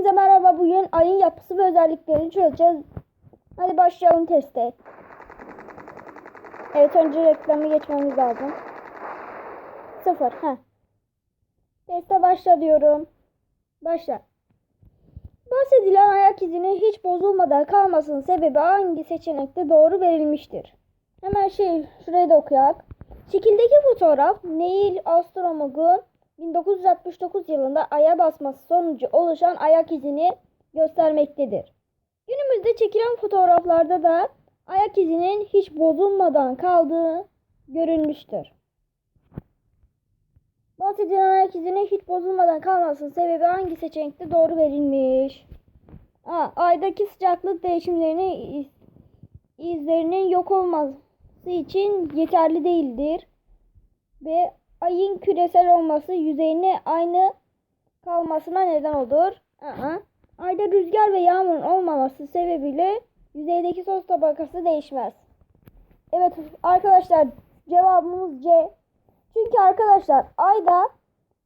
Hepinize merhaba. Bugün ayın yapısı ve özelliklerini çözeceğiz. Hadi başlayalım teste. Evet önce reklamı geçmemiz lazım. Sıfır. Heh. Teste başla diyorum. Başla. Bahsedilen ayak izinin hiç bozulmadan kalmasının sebebi hangi seçenekte doğru verilmiştir? Hemen şey şurayı da okuyak. Şekildeki fotoğraf Neil Armstrong'un 1969 yılında aya basması sonucu oluşan ayak izini göstermektedir. Günümüzde çekilen fotoğraflarda da ayak izinin hiç bozulmadan kaldığı görülmüştür. Bahsedilen ayak izinin hiç bozulmadan kalmasının sebebi hangi seçenekte doğru verilmiş? A. Aydaki sıcaklık değişimlerinin iz- izlerinin yok olması için yeterli değildir. B. Ayın küresel olması yüzeyine aynı kalmasına neden olur. Aa. Ayda rüzgar ve yağmurun olmaması sebebiyle yüzeydeki toz tabakası değişmez. Evet arkadaşlar cevabımız C. Çünkü arkadaşlar ayda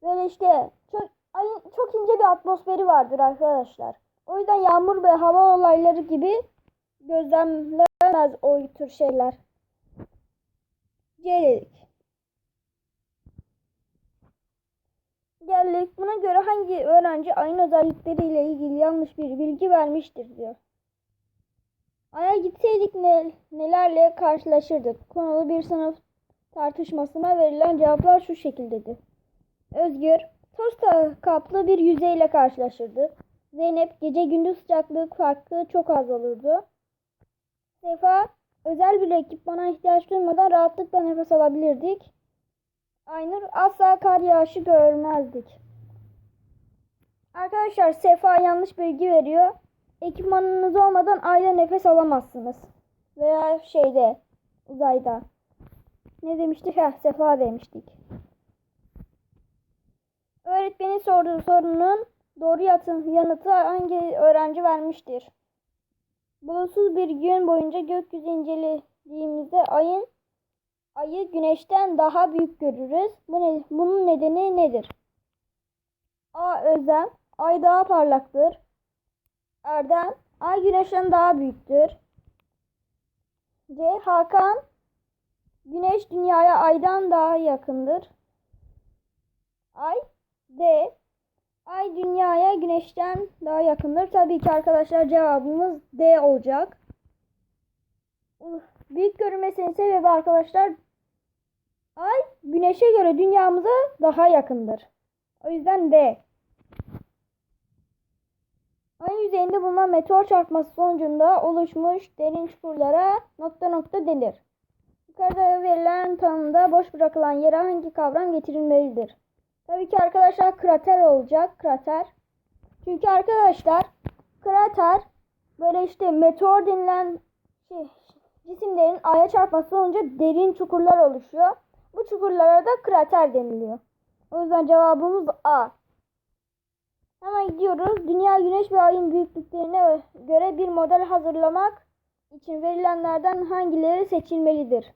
böyle işte çok ayın çok ince bir atmosferi vardır arkadaşlar. O yüzden yağmur ve hava olayları gibi gözlemlenmez o tür şeyler. C dedik. Geldik. Buna göre hangi öğrenci ayın özellikleriyle ilgili yanlış bir bilgi vermiştir diyor. Aya gitseydik ne, nelerle karşılaşırdık? Konulu bir sınıf tartışmasına verilen cevaplar şu şekildedir. Özgür, toz kaplı bir yüzeyle karşılaşırdık. Zeynep, gece gündüz sıcaklık farkı çok az olurdu. Sefa, özel bir ekipmana ihtiyaç duymadan rahatlıkla nefes alabilirdik. Aynur, asla kar yağışı görmezdik. Arkadaşlar Sefa yanlış bilgi veriyor. Ekipmanınız olmadan ayda nefes alamazsınız. Veya şeyde, uzayda. Ne demiştik? Heh, Sefa demiştik. Öğretmenin sorduğu sorunun doğru yanıtı hangi öğrenci vermiştir? Bulutsuz bir gün boyunca gökyüzü incelediğimizde ayın ayı güneşten daha büyük görürüz. Bu ne, bunun nedeni nedir? A. Özlem. Ay daha parlaktır. Erdem. Ay güneşten daha büyüktür. C. Hakan. Güneş dünyaya aydan daha yakındır. Ay. D. Ay dünyaya güneşten daha yakındır. Tabii ki arkadaşlar cevabımız D olacak. Büyük görünmesinin sebebi arkadaşlar Ay güneşe göre dünyamıza daha yakındır. O yüzden D. Ay yüzeyinde bulunan meteor çarpması sonucunda oluşmuş derin çukurlara nokta nokta denir. Yukarıda verilen tanımda boş bırakılan yere hangi kavram getirilmelidir? Tabii ki arkadaşlar krater olacak. Krater. Çünkü arkadaşlar krater böyle işte meteor denilen şey, cisimlerin aya çarpması sonucu derin çukurlar oluşuyor. Bu çukurlara da krater deniliyor. O yüzden cevabımız A. Hemen gidiyoruz. Dünya, Güneş ve Ay'ın büyüklüklerine göre bir model hazırlamak için verilenlerden hangileri seçilmelidir?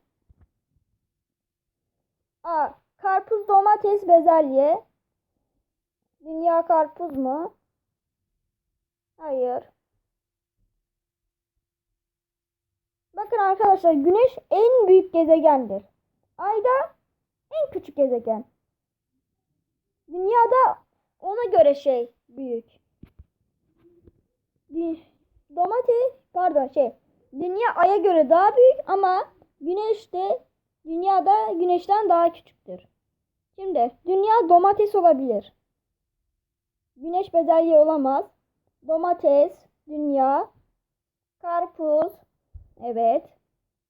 A. Karpuz, domates, bezelye. Dünya karpuz mu? Hayır. Bakın arkadaşlar Güneş en büyük gezegendir. Ayda en küçük gezegen. Dünyada ona göre şey büyük. Domates pardon şey dünya aya göre daha büyük ama güneş de dünyada güneşten daha küçüktür. Şimdi dünya domates olabilir. Güneş bezelye olamaz. Domates, dünya, karpuz, evet,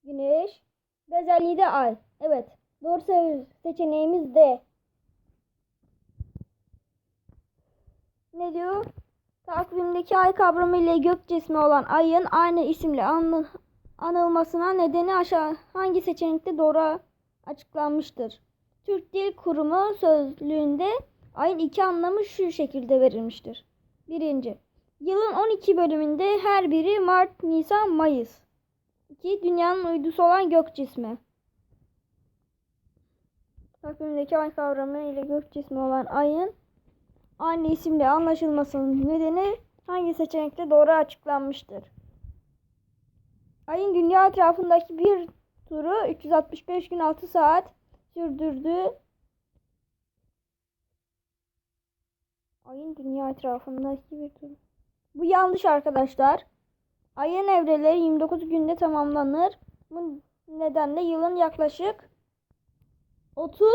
güneş, bezelye de ay. Evet, doğru se- seçeneğimiz D. Ne diyor? Takvimdeki ay kavramı ile gök cismi olan ayın aynı isimle anı- anılmasına nedeni aşağı hangi seçenekte doğru açıklanmıştır? Türk Dil Kurumu sözlüğünde ayın iki anlamı şu şekilde verilmiştir. Birinci, yılın 12 bölümünde her biri Mart, Nisan, Mayıs. 2. Dünyanın uydusu olan gök cismi. Takvimdeki ay kavramı ile gök cismi olan ayın aynı isimle anlaşılmasının nedeni hangi seçenekte doğru açıklanmıştır? Ayın dünya etrafındaki bir turu 365 gün 6 saat sürdürdü. Ayın dünya etrafındaki bir tur. Bu yanlış arkadaşlar. Ayın evreleri 29 günde tamamlanır. Bu nedenle yılın yaklaşık 30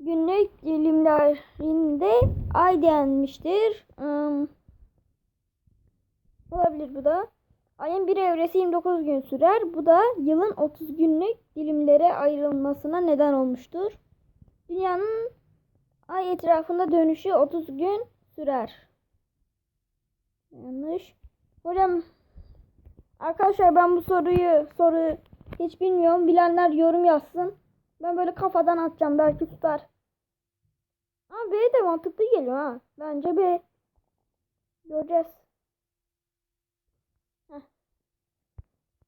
günlük dilimlerinde ay denmiştir. Hmm. Olabilir bu da. Ayın bir evresi 29 gün sürer. Bu da yılın 30 günlük dilimlere ayrılmasına neden olmuştur. Dünyanın ay etrafında dönüşü 30 gün sürer. Yanlış. Hocam arkadaşlar ben bu soruyu soru hiç bilmiyorum. Bilenler yorum yazsın. Ben böyle kafadan atacağım belki tutar. Ama B de mantıklı geliyor ha. Bence B. Göreceğiz. Heh.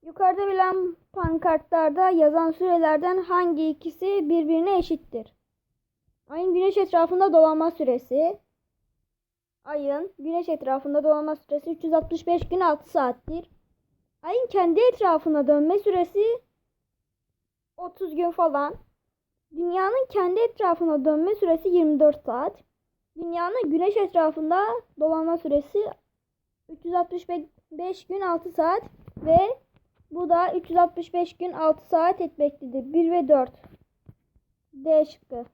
Yukarıda bilen pankartlarda yazan sürelerden hangi ikisi birbirine eşittir? Ayın güneş etrafında dolanma süresi. Ayın güneş etrafında dolanma süresi 365 gün 6 saattir. Ayın kendi etrafına dönme süresi 30 gün falan. Dünyanın kendi etrafına dönme süresi 24 saat. Dünyanın güneş etrafında dolanma süresi 365 gün 6 saat ve bu da 365 gün 6 saat etmektedir. 1 ve 4. D şıkkı.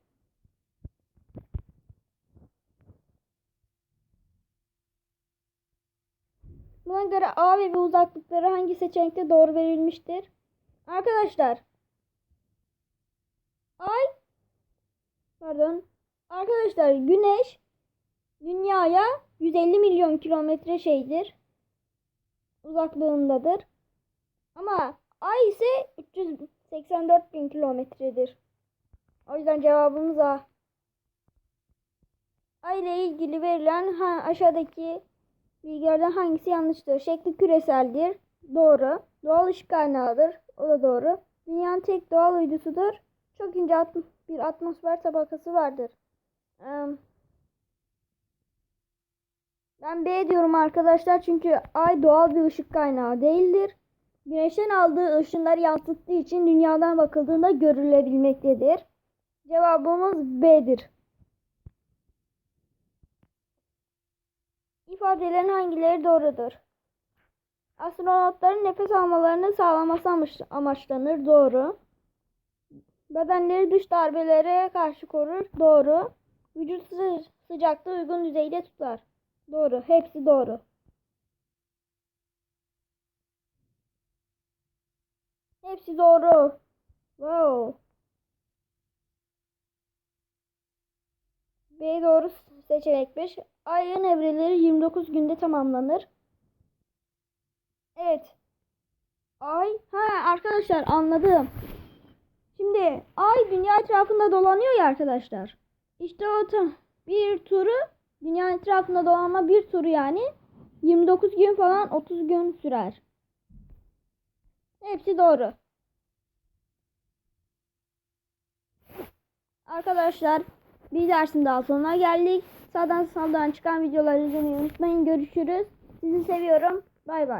Buna göre A ve B uzaklıkları hangi seçenekte doğru verilmiştir? Arkadaşlar Ay pardon arkadaşlar Güneş Dünyaya 150 milyon kilometre şeydir uzaklığındadır. Ama Ay ise 384 bin kilometredir. O yüzden cevabımız A. Ay ile ilgili verilen ha, aşağıdaki bilgilerden hangisi yanlıştır? Şekli küreseldir. Doğru. Doğal ışık kaynağıdır. O da doğru. Dünyanın tek doğal uydusudur. Çok ince at bir atmosfer tabakası vardır. Ben B diyorum arkadaşlar çünkü ay doğal bir ışık kaynağı değildir. Güneşten aldığı ışınları yansıttığı için dünyadan bakıldığında görülebilmektedir. Cevabımız B'dir. İfadelerin hangileri doğrudur? Astronotların nefes almalarını sağlaması amaç- amaçlanır. Doğru. Bedenleri dış darbelere karşı korur. Doğru. Vücut sı- sıcaklığı uygun düzeyde tutar. Doğru. Hepsi doğru. Hepsi doğru. Wow. B doğru seçenekmiş. Ayın evreleri 29 günde tamamlanır. Evet. Ay. Ha arkadaşlar anladım. Şimdi ay dünya etrafında dolanıyor ya arkadaşlar. İşte o ta- bir turu dünya etrafında dolanma bir turu yani 29 gün falan 30 gün sürer. Hepsi doğru. Arkadaşlar bir dersin daha sonuna geldik. Sağdan soldan çıkan videoları izlemeyi unutmayın. Görüşürüz. Sizi seviyorum. Bay bay.